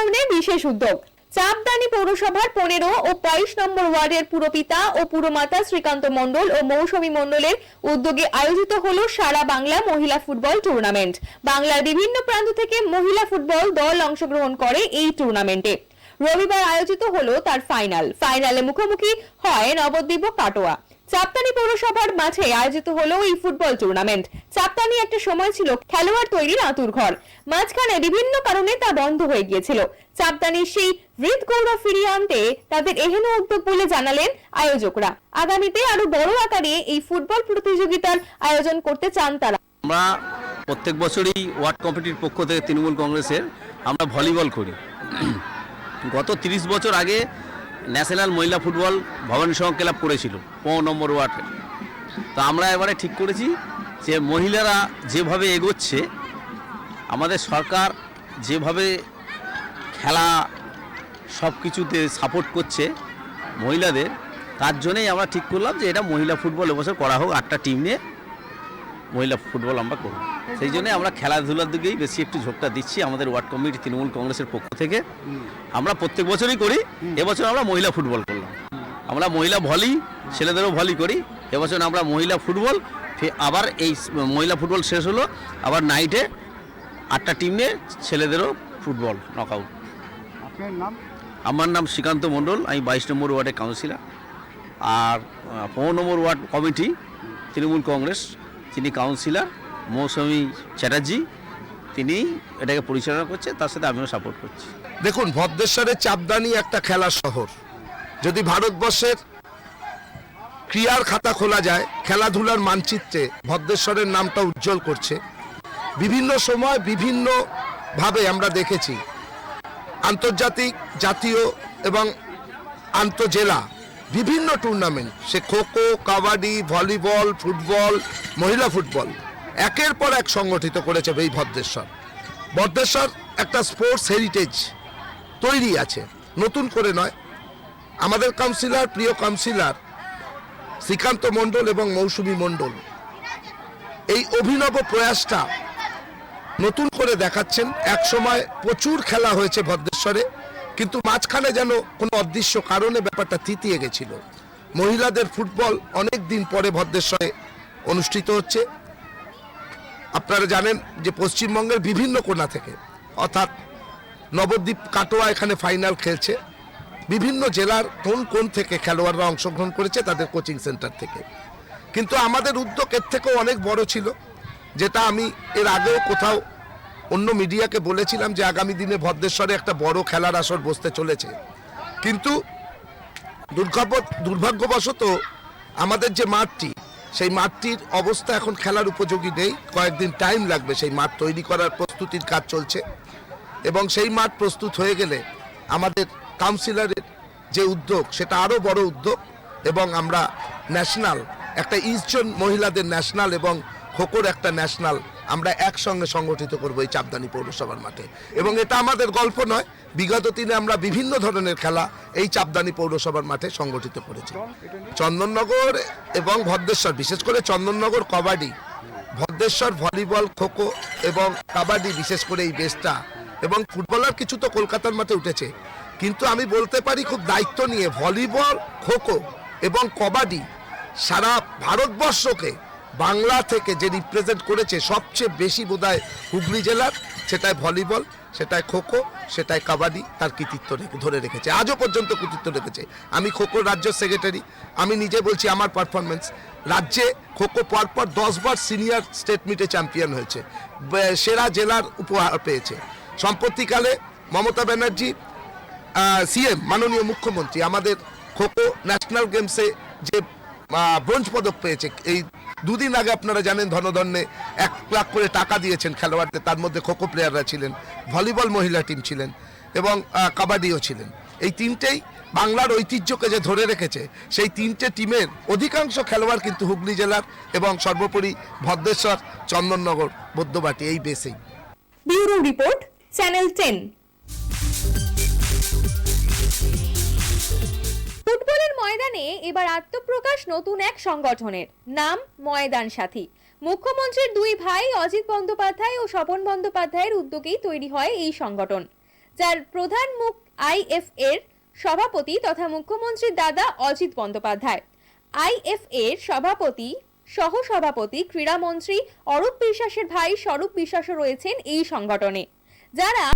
উন্নয়নে বিশেষ উদ্যোগ। চাপদানি পৌরসভার পনেরো ও বাইশ নম্বর ওয়ার্ডের পুরপিতা ও পুরমাতা শ্রীকান্ত মণ্ডল ও মৌসুমী মণ্ডলের উদ্যোগে আয়োজিত হল সারা বাংলা মহিলা ফুটবল টুর্নামেন্ট। বাংলার বিভিন্ন প্রান্ত থেকে মহিলা ফুটবল দল অংশগ্রহণ করে এই টুর্নামেন্টে। রবিবার আয়োজিত হলো তার ফাইনাল। ফাইনালে মুখোমুখি হয় নবদ্বীপ কাটোয়া। চাপতানি পৌরসভার মাঠে আয়োজিত হলো এই ফুটবল টুর্নামেন্ট চাপতানি একটা সময় ছিল খেলোয়াড় তৈরির আতুর ঘর। মাঝখানে বিভিন্ন কারণে তা বন্ধ হয়ে গিয়েছিল। চাপতানির সেই হৃদ গৌরব ফিরিয়ে আনতে তাদের এহেন উদ্যোগ বলে জানালেন আয়োজকরা। আগামীতে আরও বড় আকারে এই ফুটবল প্রতিযোগিতার আয়োজন করতে চান তারা। আমরা প্রত্যেক বছরই ওয়ার্ড কমিটির পক্ষ থেকে তৃণমূল কংগ্রেসের আমরা ভলিবল করি। গত ৩০ বছর আগে ন্যাশনাল মহিলা ফুটবল ভবানী সংঘ ক্লাব করেছিল, পনেরো নম্বর ওয়ার্ডে। তো আমরা এবারে ঠিক করেছি যে মহিলারা যেভাবে এগোচ্ছে, আমাদের সরকার যেভাবে খেলা সব কিছুতে সাপোর্ট করছে মহিলাদের, তার জন্যই আমরা ঠিক করলাম যে এটা মহিলা ফুটবল এবছর করা হোক, আটটা টিম নিয়ে মহিলা ফুটবল আমরা করব। সেই জন্য আমরা খেলাধুলার দিকেই বেশি একটু ঝোঁকটা দিচ্ছি আমাদের ওয়ার্ড কমিটি তৃণমূল কংগ্রেসের পক্ষ থেকে। আমরা প্রত্যেক বছরই করি এবছর আমরা মহিলা ফুটবল করলাম। আমরা মহিলা ভলি ছেলেদেরও ভলি করি এবছর আমরা মহিলা ফুটবল ফে- আবার এই মহিলা ফুটবল শেষ হলো আবার নাইটে আটটা টিম নিয়ে ছেলেদেরও ফুটবল নকআউট আপনার নাম? আমার নাম শ্রীকান্ত মণ্ডল আমি বাইশ নম্বর ওয়ার্ডের কাউন্সিলর আর পনেরো number ward committee Trinamool Congress. তিনি কাউন্সিলর মৌসুমী চ্যাটার্জি, তিনি এটাকে পরিচালনা করছে, তার সাথে আমিও সাপোর্ট করছি। দেখুন, ভদ্রেশ্বরের চাপদানি একটা খেলার শহর। যদি ভারতবর্ষের ক্রিয়ার খাতা খোলা যায়, খেলাধুলার মানচিত্রে ভদ্রেশ্বরের নামটা উজ্জ্বল করছে। বিভিন্ন সময় বিভিন্ন ভাবে আমরা দেখেছি আন্তর্জাতিক, জাতীয় এবং আন্তজেলা বিভিন্ন টুর্নামেন্ট সে খোখো, কাবাডি, ভলিবল, ফুটবল, মহিলা ফুটবল। একের পর এক সংগঠিত করেছে এই ভদ্রেশ্বর। ভদ্রেশ্বর একটা স্পোর্টস হেরিটেজ তৈরি আছে। নতুন করে নয়। আমাদের কাউন্সিলর প্রিয় কাউন্সিলর শ্রীকান্ত মণ্ডল এবং মৌসুমী মণ্ডল এই অভিনব প্রয়াসটা নতুন করে দেখাচ্ছেন। এক সময় প্রচুর খেলা হয়েছে ভদ্রেশ্বরে। কিন্তু মাঝখানে যেন কোনো অদৃশ্য কারণে ব্যাপারটা থিতিয়ে গেছিল। মহিলাদের ফুটবল অনেক দিন পরে ভদ্রেশ্বরে অনুষ্ঠিত হচ্ছে। আপনারা জানেন যে পশ্চিমবঙ্গের বিভিন্ন কোণা থেকে, অর্থাৎ নবদ্বীপ কাটোয়া এখানে ফাইনাল খেলছে। বিভিন্ন জেলার কোন কোন থেকে খেলোয়াড়রা অংশগ্রহণ করেছে তাদের কোচিং সেন্টার থেকে। কিন্তু আমাদের উদ্যোগ এর থেকেও অনেক বড় ছিল, যেটা আমি এর আগেও কোথাও অন্য মিডিয়াকে বলেছিলাম যে আগামী দিনে ভদ্রেশ্বরে একটা বড় খেলার আসর বসতে চলেছে। কিন্তু দুর্ভাগ্য দুর্ভাগ্যবশত আমাদের যে মাঠটি, সেই মাঠটির অবস্থা এখন খেলার উপযোগী নেই। কয়েকদিন টাইম লাগবে সেই মাঠ তৈরি করার প্রস্তুতির কাজ চলছে। এবং সেই মাঠ প্রস্তুত হয়ে গেলে আমাদের কাউন্সিলরের যে উদ্যোগ, সেটা আরও বড় উদ্যোগ। এবং আমরা ন্যাশনাল একটা ইস্টজন মহিলাদের ন্যাশনাল এবং খোকোর একটা ন্যাশনাল আমরা একসঙ্গে সংগঠিত করব এই চাপদানি পৌরসভার মাঠে। এবং এটা আমাদের গল্প নয়, বিগত দিনে আমরা বিভিন্ন ধরনের খেলা এই চাপদানি পৌরসভার মাঠে সংগঠিত করেছি। চন্দননগর এবং ভদ্রেশ্বর, বিশেষ করে চন্দননগর কবাডি, ভদ্রেশ্বর ভলিবল, খোখো এবং কাবাডি বিশেষ করে এই বেসটা এবং ফুটবলার কিছু তো কলকাতার মাঠে উঠেছে। কিন্তু আমি বলতে পারি খুব দায়িত্ব নিয়ে ভলিবল, খোখো এবং কবাডি সারা ভারতবর্ষকে বাংলা থেকে যে রিপ্রেজেন্ট করেছে সবচেয়ে বেশি বোধহয় হুগলি জেলার, সেটাই ভলিবল সেটাই খোখো, সেটাই কাবাডি, তার কৃতিত্ব ধরে রেখেছে। আজও পর্যন্ত কৃতিত্ব রেখেছে। আমি খোখোর রাজ্য সেক্রেটারি আমি নিজে বলছি আমার পারফরমেন্স রাজ্যে খোখো পরপর দশবার সিনিয়র স্টেট মিটে চ্যাম্পিয়ন হয়েছে। সেরা জেলার উপহার পেয়েছে। সম্প্রতিকালে মমতা ব্যানার্জি সিএম মাননীয় মুখ্যমন্ত্রী, আমাদের খোখো ন্যাশনাল গেমসে যে ব্রোঞ্জ পদক পেয়েছে, এই দুদিন আগে আপনারা জানেন ধনধন্যে এক লাখ করে টাকা দিয়েছেন খেলোয়াড়দের, তার মধ্যে খোখো প্লেয়াররা ছিলেন, ভলিবল মহিলা টিম ছিলেন এবং কাবাডিও ছিলেন। এই তিনটেই বাংলার ঐতিহ্যকে যে ধরে রেখেছে, সেই তিনটে টিমের অধিকাংশ খেলোয়াড় কিন্তু হুগলি জেলার এবং সর্বোপরি ভদ্রেশ্বর, চন্দননগর বৌদ্ধবাটি এই বেসেই ব্যুরো রিপোর্ট, চ্যানেল টেন। ময়দানে এবার আত্মপ্রকাশ নতুন এক সংগঠনের নাম ময়দান সাথী। মুখ্যমন্ত্রীর দুই ভাই অজিত বন্দ্যোপাধ্যায় ও স্বপন বন্দ্যোপাধ্যায়ের উদ্যোগেই তৈরি হয় এই সংগঠন, যার প্রধান মুখ আইএফ এর সভাপতি তথা মুখ্যমন্ত্রীর দাদা অজিত বন্দ্যোপাধ্যায়। আইএফ এর সভাপতি সহ সভাপতি ক্রীড়ামন্ত্রী অরূপ বিশ্বাসের ভাই স্বরূপ বিশ্বাসও রয়েছেন এই সংগঠনে, যারা